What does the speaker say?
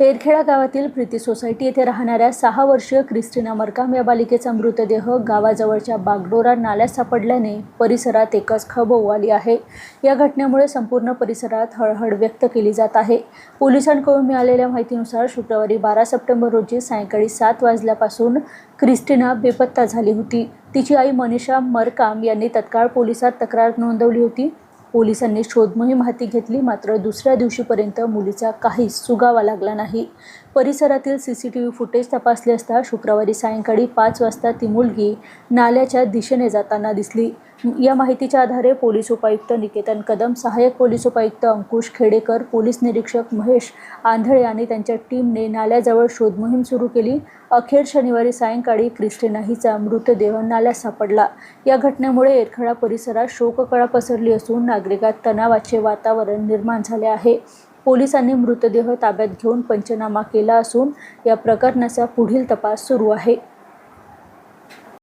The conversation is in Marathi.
एरखेडा गावातील प्रीती सोसायटी येथे राहणाऱ्या सहा वर्षीय क्रिस्टिना मरकाम या बालिकेचा मृतदेह गावाजवळच्या बागडोरा नाल्यात सापडल्याने परिसरात एकच खब ओवाली आहे. या घटनेमुळे संपूर्ण परिसरात हळहळ व्यक्त केली जात आहे. पोलिसांकडून मिळालेल्या माहितीनुसार शुक्रवारी बारा सप्टेंबर रोजी सायंकाळी सात वाजल्यापासून क्रिस्टिना बेपत्ता झाली होती. तिची आई मनीषा मरकाम यांनी तत्काळ पोलिसात तक्रार नोंदवली होती. पोलिसांनी शोधमोहीम हाती घेतली. मात्र दुसऱ्या दिवशीपर्यंत मुलीचा काहीच सुगावा लागला नाही. परिसरातील C C T V footage तपासले असता शुक्रवारी सायंकाळी पाच वाजता ती मुलगी नाल्याच्या दिशेने जाताना दिसली. या माहितीच्या आधारे पोलीस उपायुक्त निकेतन कदम सहाय्यक पोलीस उपायुक्त अंकुश खेडेकर पोलीस निरीक्षक महेश आंधळे आणि त्यांच्या टीमने नाल्याजवळ शोधमोहीम सुरू केली. अखेर शनिवारी सायंकाळी क्रिस्टिना हिचा मृतदेह नाल्यात सापडला. या घटनेमुळे एरखडा परिसरात शोककळा पसरली असून नागरिकात तणावाचे वातावरण निर्माण झाले आहे. पोलिसांनी मृतदेह ताब्यात घेऊन पंचनामा केला असून या प्रकरणाचा पुढील तपास सुरू आहे.